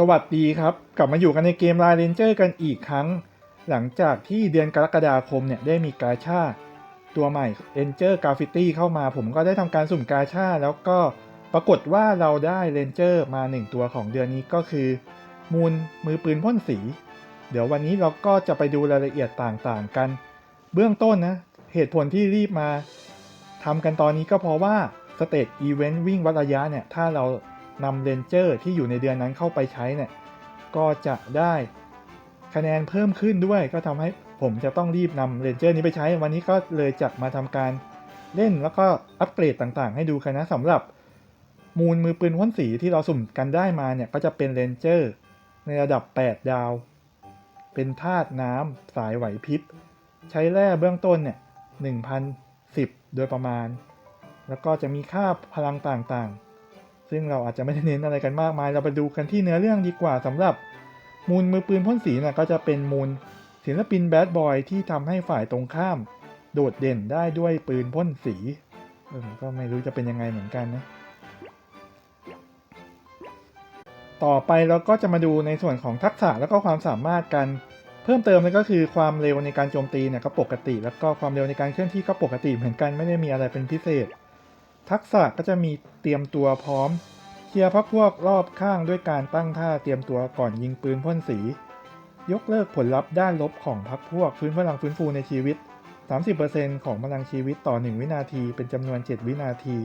สวัสดีครับ กลับมาอยู่กันในเกม Line Ranger กันอีกครั้ง หลังจากที่เดือนกรกฎาคมเนี่ยได้มีกาชาตัวใหม่ Ranger Graffiti เข้ามา ผมก็ได้ทำการสุ่มกาชาแล้วก็ปรากฏว่าเราได้ Ranger มา 1 ตัวของเดือนนี้ก็คือ มูลมือปืนพ่นสี เดี๋ยววันนี้เราก็จะไปดูรายละเอียดต่างๆกัน เบื้องต้นนะ เหตุผลที่รีบมาทำกันตอนนี้ก็เพราะว่าสเตจอีเวนต์วิ่งวัดระยะเนี่ยถ้าเรา นำเรนเจอร์ที่อยู่ในเดือนนั้นเข้าไปใช้เนี่ยก็จะได้คะแนนเพิ่มขึ้นด้วย ก็ทำให้ผมจะต้องรีบนำเรนเจอร์นี้ไปใช้ วันนี้ก็เลยจะมาทำการเล่นแล้วก็อัปเกรดต่างๆ ให้ดูกันนะสำหรับมูลมือปืนพ่นสีที่เราสุ่มกันได้มาเนี่ยก็จะเป็นเรนเจอร์ในระดับ 8 ดาว เป็นธาตุน้ำสายไหวพริบ ใช้แร่เบื้องต้นเนี่ย1,010 โดยประมาณ แล้วก็จะมีค่าพลังต่างๆ ซึ่งเราอาจจะไม่ได้เน้นอะไรกันมากมาย เราไปดูกันที่เนื้อเรื่องดีกว่าสำหรับมูลมือปืนพ่นสีนะก็จะเป็นมูลศิลปินแบดบอยที่ทำให้ฝ่ายตรงข้าม โดดเด่นได้ด้วยปืนพ่นสีเออก็ไม่รู้จะเป็นยังไงเหมือนกันนะต่อไปเราก็จะมาดูในส่วนของทักษะแล้วก็ความสามารถกัน เพิ่มเติมเลยก็คือความเร็วในการโจมตีเนี่ยก็ปกติ แล้วก็ความเร็วในการเคลื่อนที่ก็ปกติเหมือนกันไม่ได้มีอะไรเป็นพิเศษ ทักษะก็จะมีเตรียมตัวพร้อม เคลียร์พักพวกรอบข้างด้วยการตั้งท่าเตรียมตัวก่อนยิงปืนพ่นสี ยกเลิกผลลัพธ์ด้านลบของพักพวกฟื้นพลังฟื้นฟูในชีวิต 30%ของพลังชีวิตต่อ 1 วินาที เป็นจำนวน 7 วินาที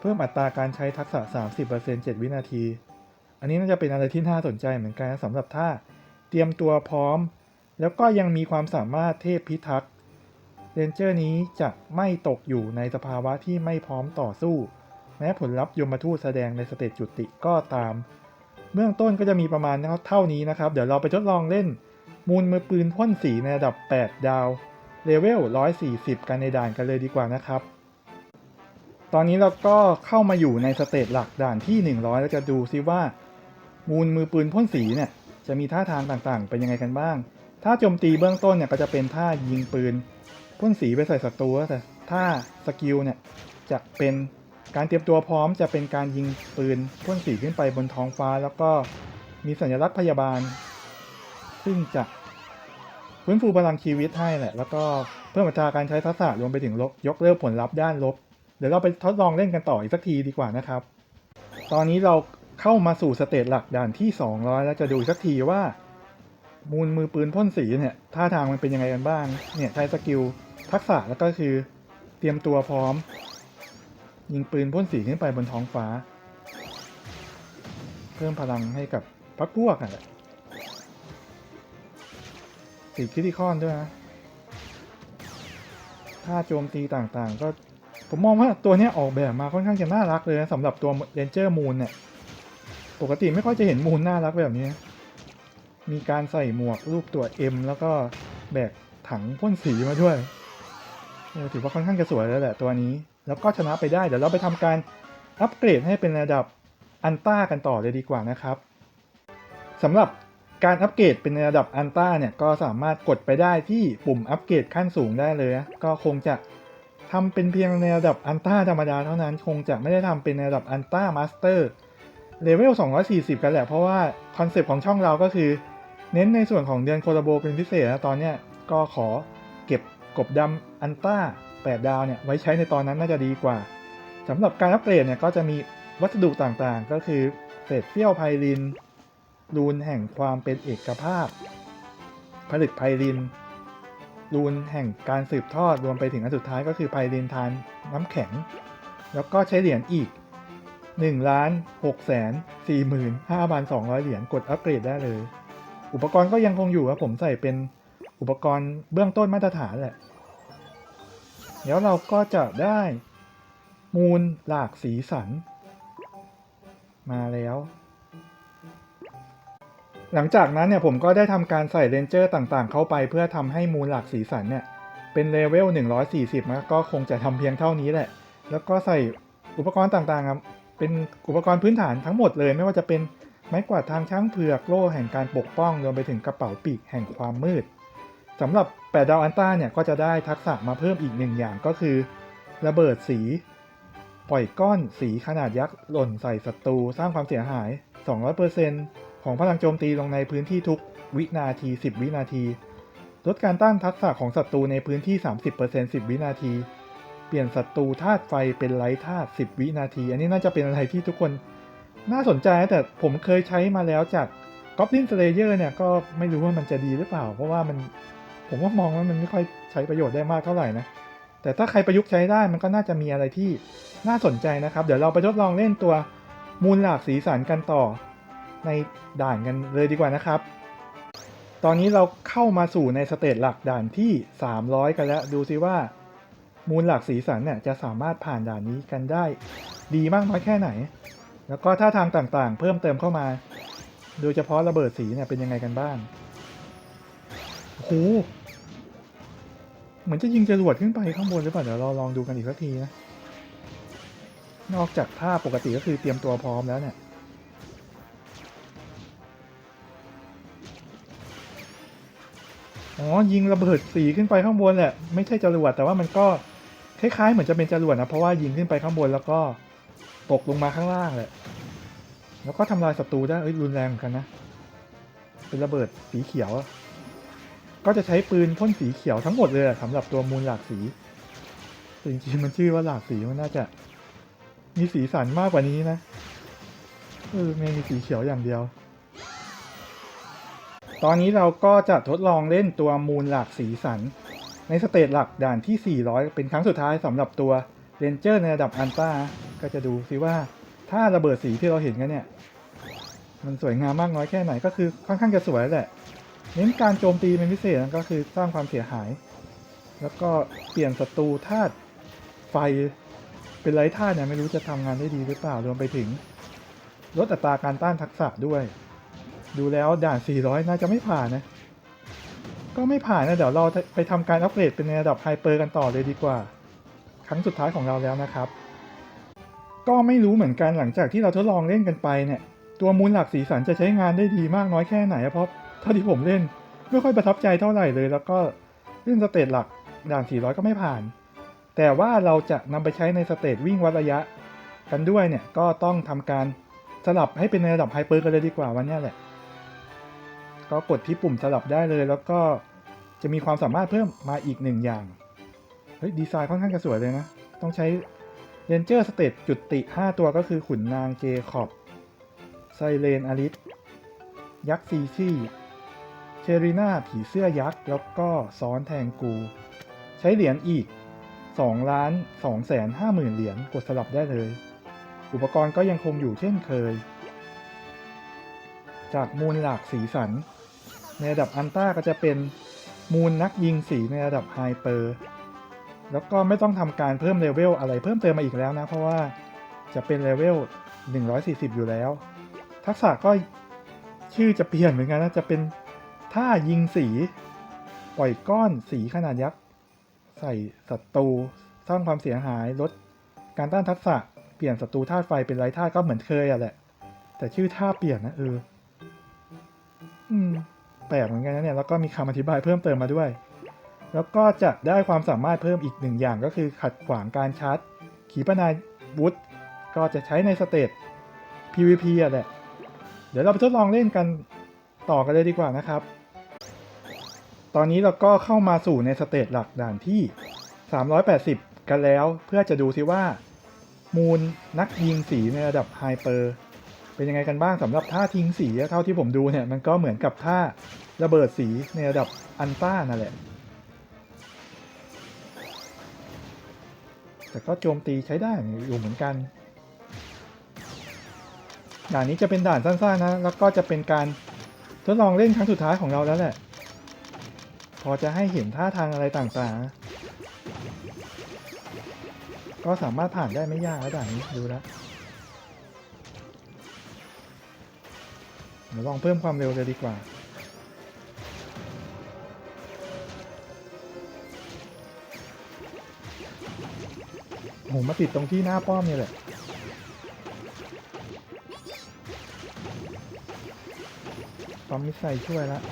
เพิ่มอัตราการใช้ทักษะ 30% 7 วินาที อันนี้น่าจะเป็นอะไรที่น่าสนใจเหมือนกันสำหรับท่าเตรียมตัวพร้อม แล้วก็ยังมีความสามารถเทพพิทักษ์ เรนเจอร์นี้จะไม่ตกอยู่ในสภาวะที่ไม่พร้อมต่อสู้ แม้ผลลัพธ์ยมทูตแสดงในสเตจจุติก็ตาม เบื้องต้นก็จะมีประมาณเท่านี้นะครับ เดี๋ยวเราไปทดลองเล่น มูลมือปืนพ่นสีในระดับ 8 ดาว เลเวล 140 กันในด่านกันเลยดีกว่านะครับ ตอนนี้เราก็เข้ามาอยู่ในสเตจหลักด่านที่ 100 แล้วจะดูซิว่า มูลมือปืนพ่นสีเนี่ยจะมีท่าทางต่างๆ เป็นยังไงกันบ้าง ถ้าโจมตีเบื้องต้นเนี่ยก็จะเป็นท่ายิงปืน พ่นสีไปใส่ศัตรูแต่ถ้าสกิลเนี่ยจะเป็นการเตรียมตัวพร้อมจะเป็นการยิงปืนพ่นสีขึ้นไปบนท้องฟ้า แล้วก็มีสัญลักษณ์พยาบาล ซึ่งจะฟื้นฟูพลังชีวิตให้แหละ แล้วก็เพิ่มอัตราการใช้ทักษะรวมไปถึงลบยกเลิกผลลัพธ์ด้านลบ เดี๋ยวเราไปทดลองเล่นกันต่ออีกสักทีดีกว่านะครับ ตอนนี้เราเข้ามาสู่สเตจหลักด่านที่ 200 แล้วจะดูอีกสักทีว่า มูลมือปืนพ่นสีเนี่ยท่าทางมันเป็นยังไงกันบ้างเนี่ยใช้สกิล ทักษะแล้วก็คือ เตรียมตัวพร้อม ยิงปืนพ่นสีขึ้นไปบนท้องฟ้า เพิ่มพลังให้กับพักพวกอะสีคิติคอนด้วยนะท่าโจมตีต่างๆ ก็ผมมองว่าตัวนี้ออกแบบมาค่อนข้างจะน่ารักเลยนะสำหรับตัวเรนเจอร์มูนเนี่ย ปกติไม่ค่อยจะเห็นมูนน่ารักแบบนี้ มีการใส่หมวกรูปตัว M แล้วก็แบกถังพ่นสีมาด้วย ถือว่าค่อนข้างจะสวยแล้วแหละตัวนี้ แล้วก็ชนะไปได้ เดี๋ยวเราไปทำการอัปเกรดให้เป็นระดับอันต้ากันต่อเลยดีกว่านะครับสำหรับการอัปเกรดเป็นระดับอันต้าเนี่ยก็สามารถกดไปได้ที่ปุ่มอัปเกรดขั้นสูงได้เลยนะก็คงจะทำเป็นเพียงในระดับอันต้าธรรมดาเท่านั้นคงจะไม่ได้ทำเป็นในระดับอันต้ามาสเตอร์เลเวล240 กันแหละ เพราะว่าคอนเซปต์ของช่องเราก็คือ เน้นในส่วนของเดือนโคลาโบเป็นพิเศษนะตอนเนี้ยก็ขอ กบดำอันต้า 8 ดาวเนี่ยไว้ใช้ในตอนนั้นน่าจะดีกว่าสำหรับการอัปเกรดเนี่ยก็จะมีวัสดุต่างๆ ก็คือเศษเสี้ยวไพลิน รูนแห่งความเป็นเอกภาพ ผลึกไพลิน รูนแห่งการสืบทอดรวมไปถึงอันสุดท้ายก็คือไพลินทานน้ำแข็ง แล้วก็ใช้เหรียญอีก1ล้าน6แสน4หมื่น5พัน200 เหรียญกดอัปเกรดได้เลย อุปกรณ์ก็ยังคงอยู่ครับผมใส่เป็น อุปกรณ์เบื้องต้นมาตรฐานแหละ เดี๋ยวเราก็จะได้มูลหลากสีสัน มาแล้ว หลังจากนั้นเนี่ยผมก็ได้ทำการใส่เรนเจอร์ต่างๆ เข้าไปเพื่อทำให้มูลหลากสีสันเนี่ยเป็นเลเวล 140นะก็คงจะทำเพียงเท่านี้แหละ แล้วก็ใส่อุปกรณ์ต่างๆครับเป็นอุปกรณ์พื้นฐานทั้งหมดเลย ไม่ว่าจะเป็นไม้กวาดทางช้างเผือกโล่แห่งการปกป้องรวมไปถึงกระเป๋าปีกแห่งความมืด สำหรับ 8 ดาวอันต้าเนี่ยก็จะได้ทักษะมาเพิ่มอีกหนึ่งอย่างก็คือ ระเบิดสี ปล่อยก้อนสีขนาดยักษ์หล่นใส่ศัตรูสร้างความเสียหาย 200%ของพลังโจมตีลงในพื้นที่ทุกวินาที 10 วินาที ลดการต้านทักษะของศัตรูในพื้นที่ 30% 10 วินาที เปลี่ยนศัตรูธาตุไฟเป็นไร้ธาตุ 10 วินาที อันนี้น่าจะเป็นอะไรที่ทุกคนน่าสนใจแต่ผมเคยใช้มาแล้วจาก Goblin Slayer เนี่ยก็ไม่รู้ว่ามันจะดีหรือเปล่า เพราะว่ามัน ผมว่ามองว่ามันไม่ค่อยใช้ประโยชน์ได้มากเท่าไหร่นะ แต่ถ้าใครประยุกต์ใช้ได้มันก็น่าจะมีอะไรที่น่าสนใจนะครับ เดี๋ยวเราไปทดลองเล่นตัวมูลหลากสีสันกันต่อ ในด่านกันเลยดีกว่านะครับ ตอนนี้เราเข้ามาสู่ในสเตจหลักด่านที่ 300 กันแล้วดูซิว่า มูลหลากสีสันเนี่ยจะสามารถผ่านด่านนี้กันได้ ดีมากน้อยแค่ไหน แล้วก็ท่าทางต่างๆ เพิ่มเติมเข้ามา โดยเฉพาะระเบิดสีเนี่ยเป็นยังไงกันบ้างโอ้โห เหมือนจะยิงจรวดขึ้นไปข้างบนหรือเปล่าเดี๋ยวเราลองดูกันอีกสักทีนะ นอกจากท่าปกติก็คือเตรียมตัวพร้อมแล้วเนี่ยอ๋อยิงระเบิดสีขึ้นไปข้างบนแหละไม่ใช่จรวดแต่ว่ามันก็คล้ายๆเหมือนจะเป็นจรวดนะเพราะว่ายิงขึ้นไปข้างบนแล้วก็ตกลงมาข้างล่างแหละแล้วก็ทำลายศัตรูได้เอ้ยรุนแรงเหมือนกันนะ เป็นระเบิดสีเขียวอะ ก็จะใช้ปืนพ่นสีเขียวทั้งหมดเลยสำหรับตัวมูลหลากสีจริงๆมันชื่อว่าหลากสีมันน่าจะ มีสีสันมากกว่านี้นะเออไม่มีสีเขียวอย่างเดียว ตอนนี้เราก็จะทดลองเล่นตัวมูลหลากสีสัน ในสเตจหลักด่านที่ 400 เป็นครั้งสุดท้ายสำหรับตัวเรนเจอร์ในระดับอันต้าก็จะดูซิว่าถ้าระเบิดสีที่เราเห็นกันเนี่ย มันสวยงามมากน้อยแค่ไหนก็คือค่อนข้างจะสวยแหละ เน้นการโจมตีเป็นพิเศษนะก็คือสร้างความเสียหาย แล้วก็เปลี่ยนศัตรูธาตุไฟเป็นไร้ธาตุเนี่ยไม่รู้จะทำงานได้ดีหรือเปล่ารวมไปถึง ลดอัตราการต้านทักษะด้วย ดูแล้วด่าน 400 น่าจะไม่ผ่านนะ ก็ไม่ผ่านนะเดี๋ยวเราไปทำการอัปเกรดเป็นในระดับไฮเปอร์กันต่อเลยดีกว่า ครั้งสุดท้ายของเราแล้วนะครับ ก็ไม่รู้เหมือนกันหลังจากที่เราทดลองเล่นกันไปเนี่ย ตัวมูลหลักสีสันจะใช้งานได้ดีมากน้อยแค่ไหนเพราะ เท่าที่ผมเล่นไม่ค่อยประทับใจเท่าไหร่เลย แล้วก็เล่นสเตจหลักด่าน 400 ก็ไม่ผ่าน แต่ว่าเราจะนำไปใช้ในสเตจวิ่งวัดระยะ กันด้วยเนี่ยก็ต้องทำการสลับให้เป็นในระดับไฮเปอร์กันเลยดีกว่าวันนี้แหละ ก็กดที่ปุ่มสลับได้เลยแล้วก็จะมีความสามารถเพิ่มมาอีกหนึ่งอย่าง เฮ้ยดีไซน์ค่อนข้างจะสวยเลยนะ ต้องใช้เรนเจอร์สเตตจุดติ 5 ตัวก็คือขุนนางเจคอบไซเรนอลิสยักษ์ซีซี่ เชรีนาผีเสื้อยักษ์ แล้วก็ซ้อนแทงกู ใช้เหรียญอีก2ล้าน2แสน5หมื่นเหรียญกดสลับได้เลย อุปกรณ์ก็ยังคงอยู่เช่นเคย จากมูลหลากสีสัน ในระดับอันต้าก็จะเป็นมูลนักยิงสีในระดับไฮเปอร์ แล้วก็ไม่ต้องทำการเพิ่มเลเวลอะไรเพิ่มเติมมาอีกแล้วนะ เพราะว่าจะเป็นเลเวล 140 อยู่แล้ว ทักษะก็ชื่อจะเปลี่ยนเหมือนกันนะจะเป็น ท่ายิงสี ปล่อยก้อนสีขนาดยักษ์ ใส่ศัตรูสร้างความเสียหายลดการต้านทักษะเปลี่ยนศัตรูธาตุไฟเป็นไร้ธาตุก็เหมือนเคยอะแหละ แต่ชื่อท่าเปลี่ยนนะเออ อืม แปลกเหมือนกันนะเนี่ย แล้วก็มีคำอธิบายเพิ่มเติมมาด้วย แล้วก็จะได้ความสามารถเพิ่มอีกหนึ่งอย่างก็คือขัดขวางการชาร์จ ขีปนาวุธ ก็จะใช้ในสเตจ PVP อะแหละ เดี๋ยวเราไปทดลองเล่นกันต่อกันเลยดีกว่านะครับ ตอนนี้เราก็เข้ามาสู่ในสเตจหลักด่านที่ 380 กันแล้วเพื่อจะดูซิว่า มูลนักยิงสีในระดับไฮเปอร์เป็นยังไงกันบ้างสำหรับท่าทิ้งสีเท่าที่ผมดูเนี่ยมันก็เหมือนกับท่าระเบิดสีในระดับอันต้านั่นแหละ แต่ก็โจมตีใช้ได้อยู่เหมือนกัน ด่านนี้จะเป็นด่านสั้นๆนะ แล้วก็จะเป็นการทดลองเล่นครั้งสุดท้ายของเราแล้วแหละ พอจะให้เห็นท่าทางอะไรต่างๆ ก็สามารถผ่านได้ไม่ยากแล้วด่านนี้ดูแล้วเดี๋ยวลองเพิ่มความเร็วเลยดีกว่า โห มาติดตรงที่หน้าป้อมนี่แหละป้อมมิสไซช่วยแล้ว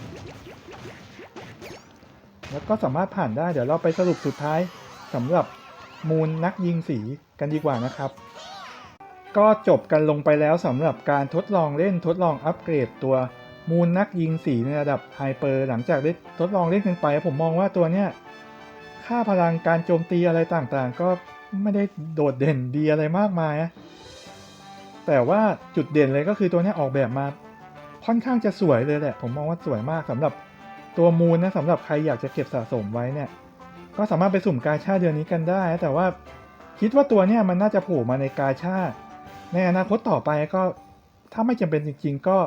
แล้วก็สามารถผ่านได้เดี๋ยวเราไปสรุปสุดท้ายสำหรับมูลนักยิงสีกันดีกว่านะครับ ก็จบกันลงไปแล้วสำหรับการทดลองเล่นทดลองอัปเกรดตัวมูลนักยิงสีในระดับไฮเปอร์หลังจากได้ทดลองเล่นกันไป ผมมองว่าตัวเนี้ยค่าพลังการโจมตีอะไรต่างๆ ก็ไม่ได้โดดเด่นดีอะไรมากมายนะแต่ว่าจุดเด่นเลยก็คือตัวนี้ออกแบบมาค่อนข้างจะสวยเลยแหละ ผมมองว่าสวยมากสำหรับ ตัวมูลนะสำหรับใครอยากจะเก็บสะสมไว้เนี่ย ก็สามารถไปสุ่มกาชาเดือนนี้กันได้ แต่ว่าคิดว่าตัวเนี้ยมันน่าจะโผล่มาในกาชาในอนาคตต่อไปก็ถ้าไม่จำเป็นจริง ๆ ก็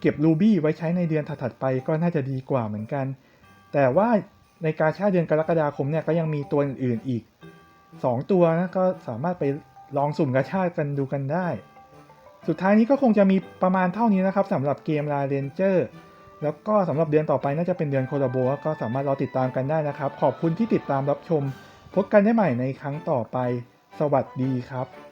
เก็บรูบี้ไว้ใช้ในเดือนถัดๆไปก็น่าจะดีกว่าเหมือนกัน แต่ว่าในกาชาเดือนกรกฎาคมเนี่ยก็ยังมีตัวอื่นๆอีก 2 ตัวนะก็สามารถไปลองสุ่มกาชากันดูกันได้ สุดท้ายนี้ก็คงจะมีประมาณเท่านี้นะครับสำหรับเกมลาเรนเจอร์ แล้วก็สำหรับเดือนต่อไปน่าจะเป็นเดือนโคลโบก็สามารถรอติดตามกันได้นะครับ ขอบคุณที่ติดตามรับชม พบกันได้ใหม่ในครั้งต่อไป สวัสดีครับ